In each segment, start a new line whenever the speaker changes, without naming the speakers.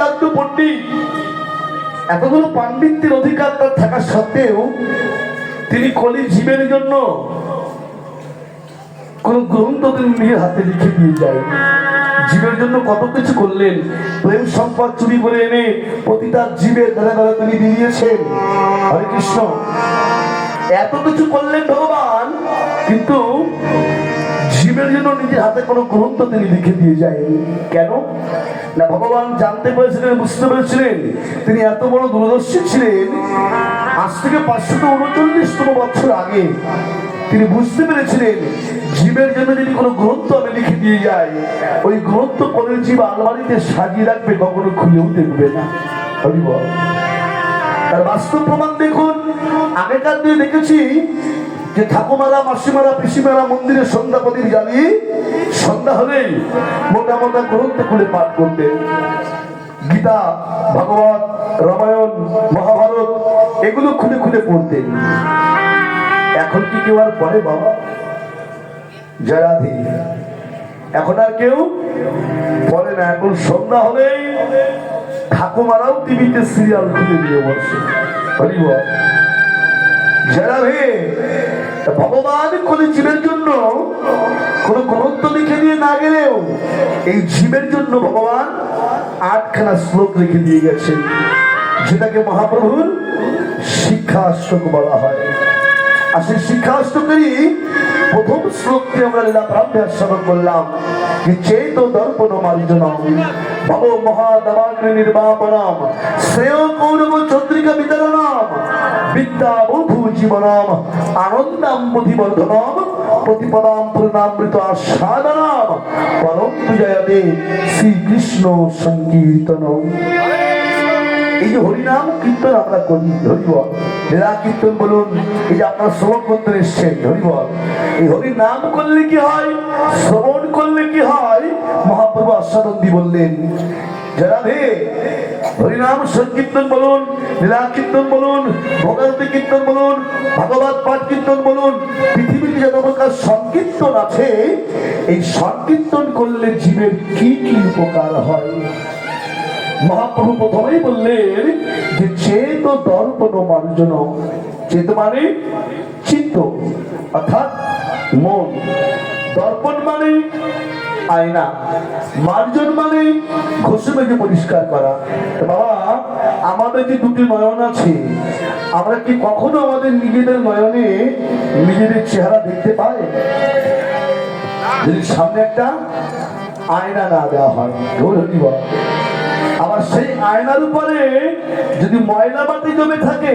বেদান্ত পণ্ডিত। এতগুলো পাণ্ডিত্যের অধিকার তার থাকা সত্ত্বেও তিনি কলি জীবের জন্য কোন গ্রন্থ তিনি নিজের হাতে লিখে দিয়ে যায় জীবের জন্য কত কিছু করলেন, প্রেম সম্পদ চুরি করে এনে প্রতিটা জীবের দ্বারা দ্বারা তিনি দিয়েছেন হরে কৃষ্ণ। এত কিছু করলেন ভগবান, কিন্তু জীবের জন্য নিজের হাতে কোনো গ্রন্থ তিনি লিখে দিয়ে যায় কেন? না, ভগবান জানতে পেরেছিলেন, বুঝতে পেরেছিলেন। তিনি এত বড় দূরদর্শী ছিলেন। আজ থেকে পাঁচশত উনচল্লিশতম বছর আগে তিনি বুঝতে পেরেছিলেন, জীবের জন্য যদি কোনো গ্রন্থ আমি লিখে দিয়ে যাই, ওই গ্রন্থ পরের জীব আলমারিতে সাজিয়ে রাখবে, কখনো খুলেও দেখবে না। হরি তার বাস্তব প্রমাণ দেখুন, আগেকার দিনে দেখেছি যে ঠাকুমারা মাসিমারা পিসিমারা মন্দিরে সন্ধ্যা প্রদীপ জ্বালিয়ে সন্ধ্যা হলেই মোটা মোটা গ্রন্থ খুলে পাঠ করতেন গীতা, ভগবত, রামায়ণ, মহাভারত, এগুলো খুলে খুলে পড়তেন। এখন কি কেউ আর পড়ে বাবা? জয়াধি এখন আর কেউ পড়ে না। এখন সন্ধ্যা হলেই ঠাকুমারাও টিভিতে সিরিয়াল খুলে দিয়ে বসে। হরি বল। জয়াধি ভগবান কোন জীবের জন্য কোন গ্রন্থ লিখে দিয়ে না গেলেও এই জীবের জন্য ভগবান আটখানা শ্লোক লিখে দিয়ে গেছে, যেটাকে মহাপ্রভুর শিক্ষাষ্টক বলা হয়। আর সেই শিক্ষাষ্টকেরই প্রথম শ্লোকটি আমরা লীলা প্রান্তে শ্রবণ করলাম, যে চেত দর্পণ মার্জন ভব মহাদমাগ্নি নির্বাপনম। শ্রেয় কৌরব চন্দ্রিকা বিতরণম বিদ্যা বধু জীবনম। আনন্দাম বুদ্ধিবর্ধনম প্রতিপদাম পূর্ণামৃত আস্বাদনম। পরম বিজয়তে শ্রীকৃষ্ণ সংকীর্তনম। এই যে হরিনাম, কীর্তন আমরা করি হরিবল লীলা কীর্তন বলুন, এই যে আপনারা শ্রবণ করতে এসছেন, হরিবল, এই হরি নাম করলে কি হয়? শ্রবণ করলে কি হয়? মহাপ্রভু আস্বাদন্দি বললেন জরাধে হরিনাম সংকীর্তন বলুন, লীলা কীর্তন বলুন, ভগবতী কীর্তন বলুন, ভাগবত পাঠ কীর্তন বলুন, পৃথিবীতে যত প্রকার সংকীর্তন আছে, এই সংকীর্তন করলে জীবের কি কি উপকার হয়? মহাপ্রভু প্রথমেই বললেন যে চেত দর্পণ মার্জন চেত মানে চিত্ত, অর্থাৎ মন। দর্পণ মানে আয়না, মার্জন মানে ঘষে মেজে পরিষ্কার করা। বাবা, আমাদের যে দুটি নয়ন আছে, আমরা কি কখনো আমাদের নিজেদের নয়নে নিজেদের চেহারা দেখতে পাই? যদি সামনে একটা আয়না না দেওয়া হয়। আবার সেই আয়নার উপরে যদি ময়লা মাটি জমে থাকে,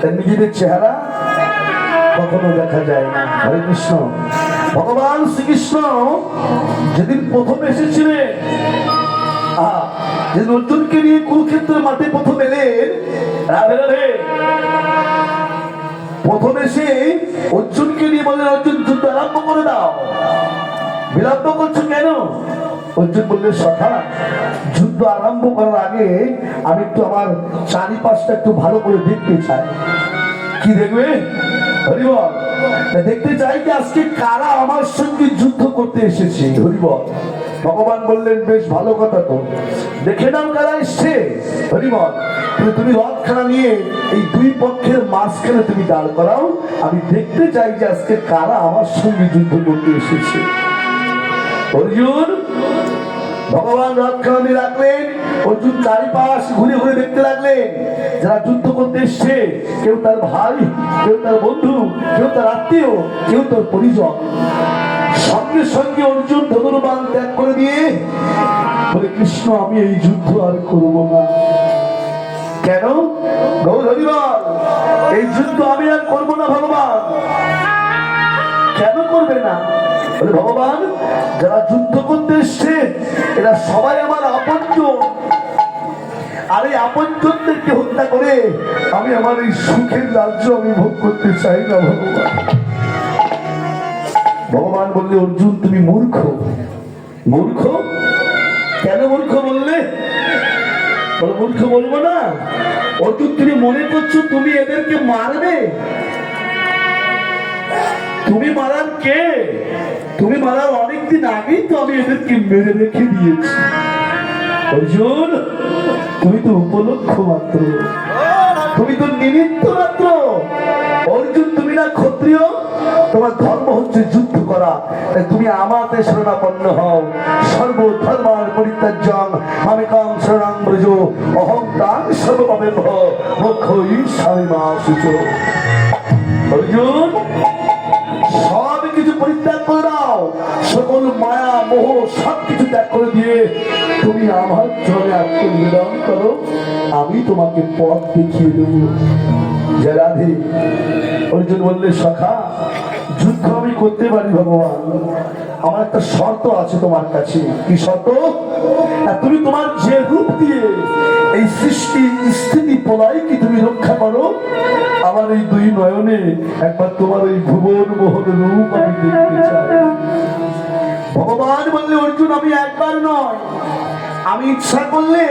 তার নিজেদের চেহারা কখনো দেখা যায় না। হরে কৃষ্ণ। ভগবান শ্রীকৃষ্ণ যেদিন প্রথম এসেছিলেন যেদিন অর্জুনকে নিয়ে কুরুক্ষেত্রের মাঠে প্রথম এলেন, রাধে রাধে। প্রথম এসে অর্জুনকে নিয়ে বললেন, অর্জুন, যুদ্ধ আরম্ভ করে দাও। বিলম্ব করছ কেন? অর্জুন বললেন সখা, যুদ্ধ আরম্ভ করার আগে আমি একটু আমার চারিপাশটা একটু ভালো করে দেখতে চাই। কি দেখবে? হরিবল দেখতে চাই যে আজকে কারা আমার সঙ্গে যুদ্ধ করতে এসেছে? হরিবল, ভগবান বললেন, বেশ ভালো কথা তো। দেখে নাও কারা এসছে। হরিবল তুমি রথখানা নিয়ে এই দুই পক্ষের মাঝখানে তুমি দাঁড় করাও। আমি দেখতে চাই যে আজকে কারা আমার সঙ্গে যুদ্ধ করতে এসেছে। অর্জুন ভগবান রথখানি রাখলেন অর্জুন চারিপাশ ঘুরে ঘুরে দেখতে লাগলেন। যারা যুদ্ধ করতে এসছে, কেউ তার ভাই, কেউ তার বন্ধু, কেউ তার আত্মীয়, কেউ তার পরিজন। সঙ্গে সঙ্গে অর্জুন ধনুর্বান ত্যাগ করে দিয়ে বলে, কৃষ্ণ, আমি এই যুদ্ধ আর করব না। কেন? গৌর হরিবল এই যুদ্ধ আমি আর করব না, ভগবান। কেন করবে না? ভগবান, যারা যুদ্ধ করতে এসছে, এরা সবাই আমার আপনজন। আর এই আপনজনদেরকে হত্যা করে আমি আমার এই সুখের রাজ্য আমি ভোগ করতে চাই না, ভগবান। ভগবান বললে, অর্জুন, তুমি মূর্খ। মূর্খ? কেন মূর্খ বললে? মূর্খ বলব না। অর্জুন, তুমি মনে করছ তুমি এদেরকে মারবে? তুমি মারার কে? তুমি মারার অনেকদিন আগেই তো আমি এদেরকে মেরে রেখে দিয়েছি। অর্জুন তুমি তো উপলক্ষ মাত্র। তুমি তো নিমিত্ত মাত্র। অর্জুন, তুমি না ক্ষত্রিয়? তোমার ধর্ম হচ্ছে যুদ্ধ করা। তুমি আমাতে শরণাপন্ন হও। সর্ব ধর্মার পরিত্যাজ্যং আমি কাম শরণাং ব্রজ। অহং তাং ভব মুখ্য মা সুচ। অর্জুন মোহ সব কিছু ত্যাগ করে দিয়ে তুমি আমার চলে আত্মনিবেদন করো। আমি তোমাকে পথ দেখিয়ে দেব। যে রাধে। অর্জুন বললে, সখা, যুদ্ধ আমি করতে পারি ভগবান। আমার একটা শর্ত আছে তোমার কাছে। কি শর্ত? তুমি তোমার যে রূপ দিয়ে এই সৃষ্টি স্থিতি প্রলয় কি তুমি রক্ষা করো, আমার এই দুই নয়নে একবার তোমার ওই ভুবন মোহন রূপ আমি দেখতে চাই। ভগবান বললে, অর্জুন, আমি একবার নয়। আমি ইচ্ছা করলে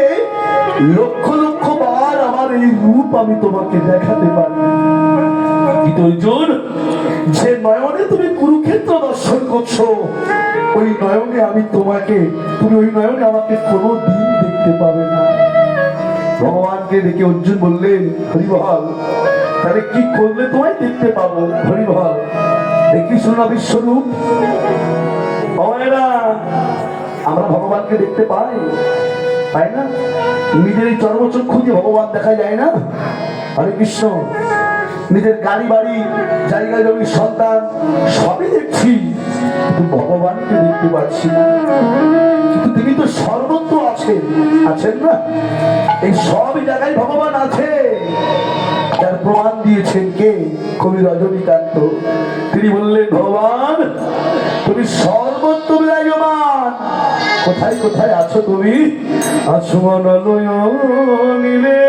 লক্ষ লক্ষ বার আমার এই রূপ আমি তোমাকে দেখাতে পারি। কিন্তু অর্জুন, যে নয়নে তুমি কুরুক্ষেত্র দর্শন করছ, ওই নয়নে আমি তোমাকে, তুমি ওই নয়নে আমাকে কোনো দিন দেখতে পাবে না। ভগবানকে দেখে অর্জুন বললেন হরিবহল তাহলে কি করলে তোমায় দেখতে পাবো? হরিবহল দেখি শোনা বিশ্বরূপ। আমরা ভগবানকে দেখতে পাই, তাই না? নিজের এই চর্মচক্ষু দিয়ে ভগবান দেখা যায় না? হরে কৃষ্ণ, নিজের গাড়ি বাড়ি, জায়গা জমি, সন্তান, সবই দেখছি, কিন্তু ভগবানকে দেখতে পাচ্ছি না। কিন্তু তিনি তো সর্বত্র আছেন আছেন না? এই সব জায়গায় ভগবান আছে। যার প্রমাণ দিয়েছেন কে? কবি রজনীকান্ত। তিনি বললেন, ভগবান, তুমি সর্বত্র বিরাজমান কোথায় কোথায় আছো তুমি আছো নিলে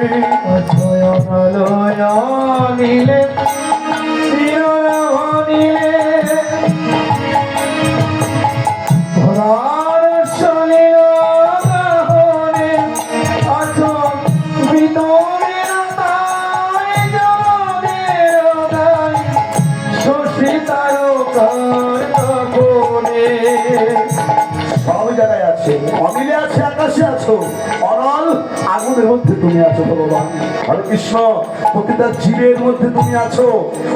নিলে নিলে
হরে কৃষ্ণ, প্রতিটা জীবের মধ্যে তুমি আছো,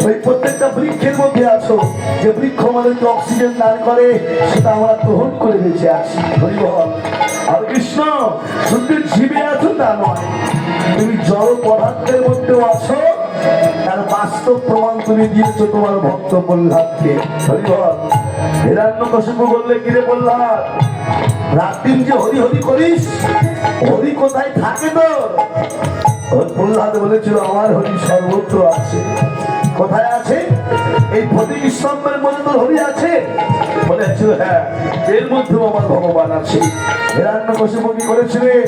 ওই প্রত্যেকটা বৃক্ষের মধ্যে আছো। যে বৃক্ষ আমাদেরকে অক্সিজেন দান করে, সেটা আমরা গ্রহণ করে বেঁচে আছি। হরি বল হরে কৃষ্ণ, শুধু জীবে আছো তা নয়, তুমি জল পদার্থের মধ্যেও আছো। তার বাস্তব প্রমাণ তুমি দিয়েছ তোমার ভক্ত প্রহ্লাদকে। হরি বল হিরণ্য কশিপু বললে, কিরে প্রহ্লাদ, রাত দিন যে হরি হরি করিস, হরি কোথায় থাকে তোর? প্রহ্লাদ বলেছিল, আমার হরি সর্বত্র আছে। কোথায় আছে? এই প্রতীক স্তম্ভের মধ্যে হরি আছে? বলেছিল হ্যাঁ এর মধ্যেও আমার ভগবান আছে। হিরণ্য কশিপু কি করেছিলেন,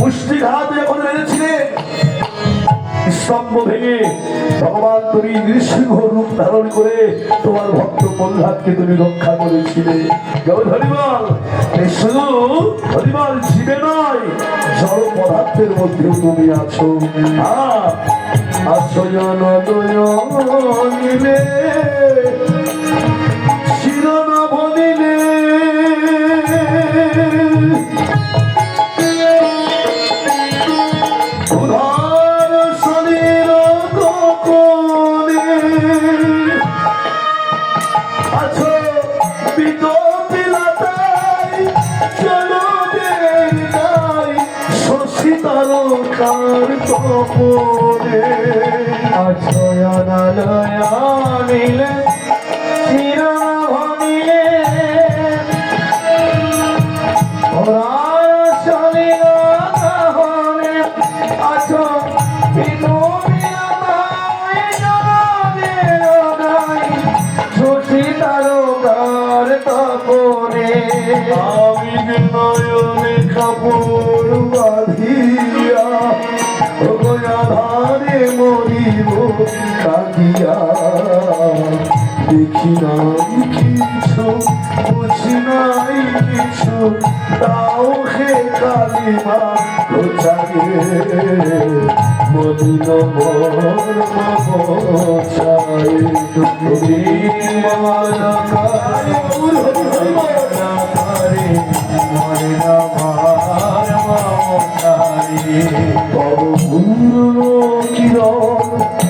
মুষ্টিঘাত যখন মেরেছিলেন স্তম্ভ ভেঙে ভগবান তুমি নৃসিংহ রূপ ধারণ করে তোমার ভক্ত প্রহ্লাদকে তুমি রক্ষা করেছিলে। কেমন হরিবল শুধু জীবে নয়, জড় পদার্থের মধ্যেও তুমি আছো। তারকার তপনে
নিলে চিরভনিলে
কিছু বুঝি নাই কিছু তাও হে কালিমা ঘোচারে মদিন মর মমচায় তুমি অবপূর্ণ কিরণ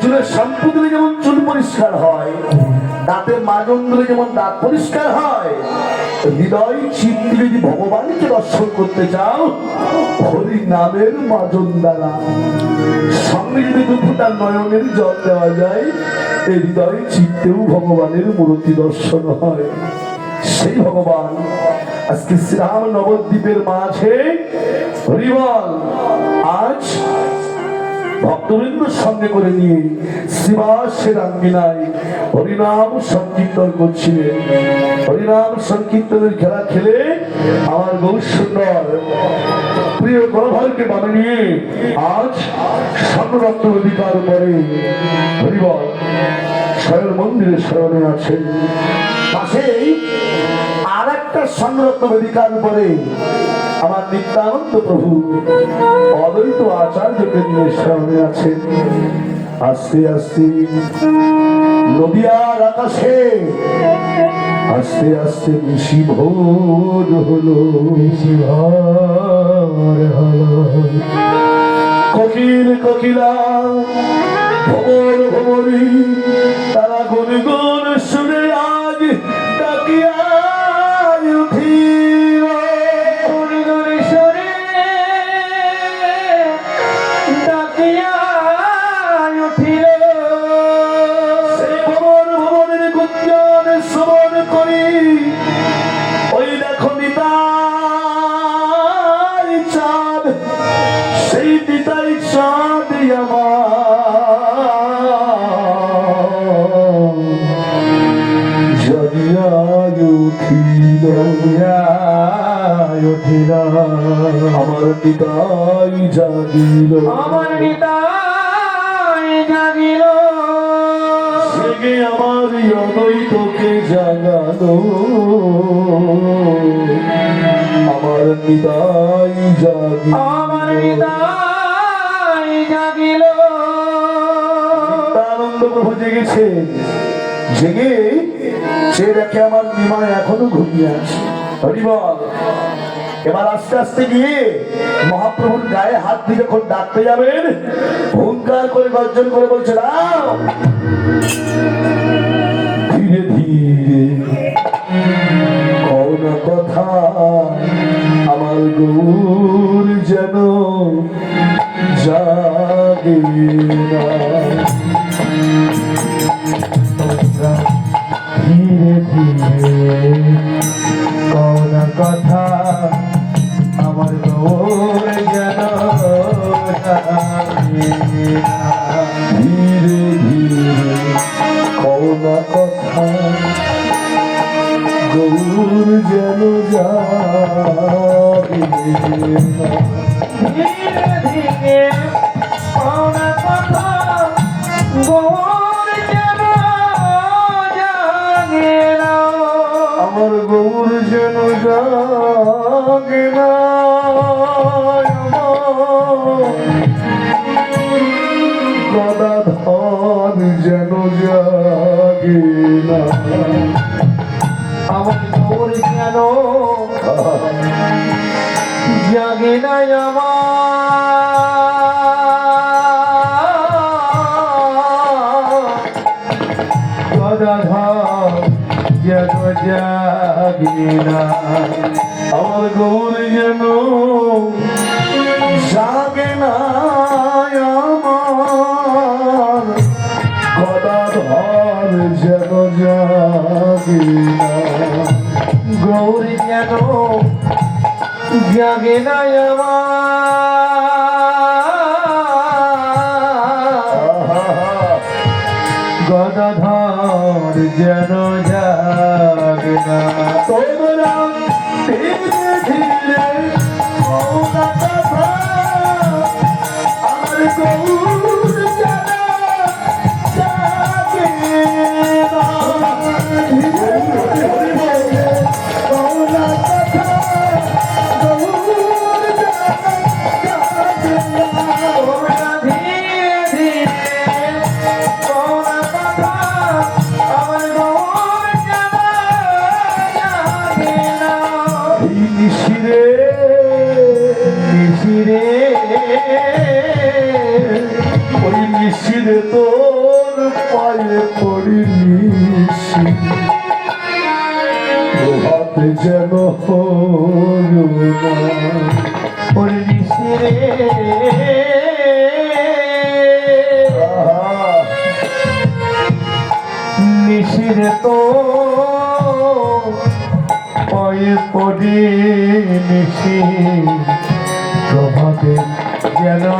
চুলের যেমন চুল পরিষ্কার হয় দাঁতের যেমন দাঁত পরিষ্কার হয়, হৃদয় যদি ভগবানকে দর্শন করতে চাও, হরি নামের মাজন দ্বারা সঙ্গে যদি দুপুরটা নয়নের জল দেওয়া যায়, এই হৃদয় চিত্তেও ভগবানের মূর্তি দর্শন হয়। সেই ভগবান আজকে শ্রীরাম নবদ্বীপের মাঝে হরিবল আজ ভক্তবৃন্দ সঙ্গে করে নিয়ে শিবাসের আঙ্গিনায় হরিনাম সংকীর্তন করছিলেন হরিনাম সংকীর্তনের খেলা খেলে আমার গৌর সুন্দর প্রিয় গণভালকে বামে নিয়ে আজ স্বর্ণরত্ন অধিকার পরে হরিবল স্বয়ং মন্দিরে স্মরণে আছেন পাশেই আর একটা স্বর্ণরত্ন বেদিকার উপরে আমার নিত্যানন্দ প্রভু অদ্বৈত আচার্যকে নিয়ে স্মরণে আছেন। আস্তে আস্তে নদিয়ার আকাশে আস্তে আস্তে নিশি ভোর হলো। নিশি ভোর হলো। কোকিল কোকিলা ভবর ভবরি তারা গুন নিতাই জাগিল।
আমার নিতাই জাগিল।
জেগে আমার অনৈতকে জাগানো আমার নিতাই জাগিল।
আমার নিতাই জাগিল।
আনন্দ প্রভু জেগেছে। জেগে সে দেখে আমার নিমায় এখনও ঘুমিয়ে আছে। হরিবল এবার আস্তে আস্তে গিয়ে মহাপ্রভুর গায়ে হাত দিয়ে যখন ডাকতে যাবেন হুঙ্কার করে গর্জন করে বলছে ধীরে ধীরে কও না কথা, আমার গৌর যেন জাগে না।
গৌর যেন
যাবে
ধীরে যেন জাগে না
আমার। গদাধর যেন জাগে না।
আমার গৌর যেন জাগে না। জাগে না
আমার গদাধর যেন জাগে না। তোমরা ধীরে ধীরে আমার গৌর ওই নিশিরে তোর পায়ে পড়ি নিশি। হাতে যেন আহা,
নিশিরে তো পয়ে পড়ে প্রভাতে যেন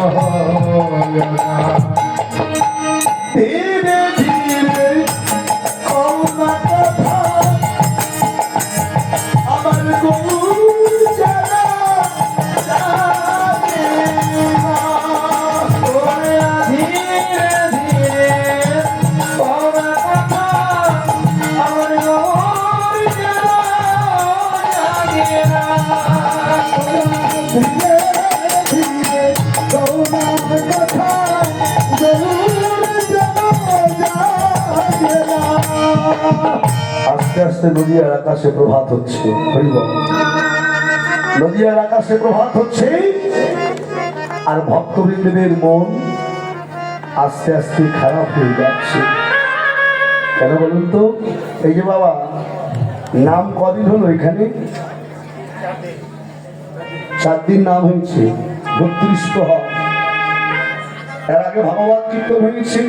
আস্তে নদিয়ার আকাশে প্রভাত হচ্ছে। নদিয়ার আকাশে প্রভাত হচ্ছে। আর ভক্তবৃন্দদের মন আস্তে আস্তে খারাপ হয়ে যাচ্ছে। কেন বলুন তো? এই যে বাবা, নাম কদিন হলো এখানে? চার দিন নাম হয়েছে, বত্রিশ প্রহর এর আগে ভাগবত কীর্তন হয়েছে।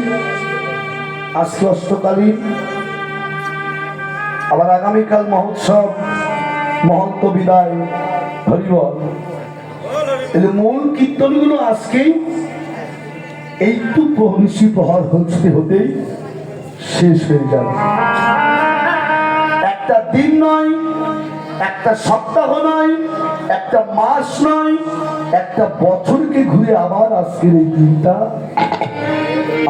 আজকে অষ্টকালীন আবার আগামীকাল মহোৎসব, মহন্ত বিদায় হরিবল তাহলে মূল কীর্তনগুলো আজকেই এইটু প্রহৃষি প্রহর হতে হতেই শেষ হয়ে যাবে। একটা দিন নয়, একটা সপ্তাহ নয়, একটা মাস নয়, একটা বছরকে ঘুরে আবার আজকের এই দিনটা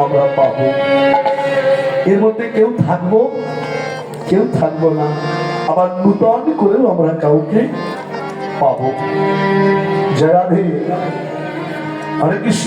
আমরা পাবো। এর মধ্যে কেউ থাকব কেউ থাকব না। আবার নূতন করেও আমরা কাউকে পাবো। জয় রাধে। হরে কৃষ্ণ।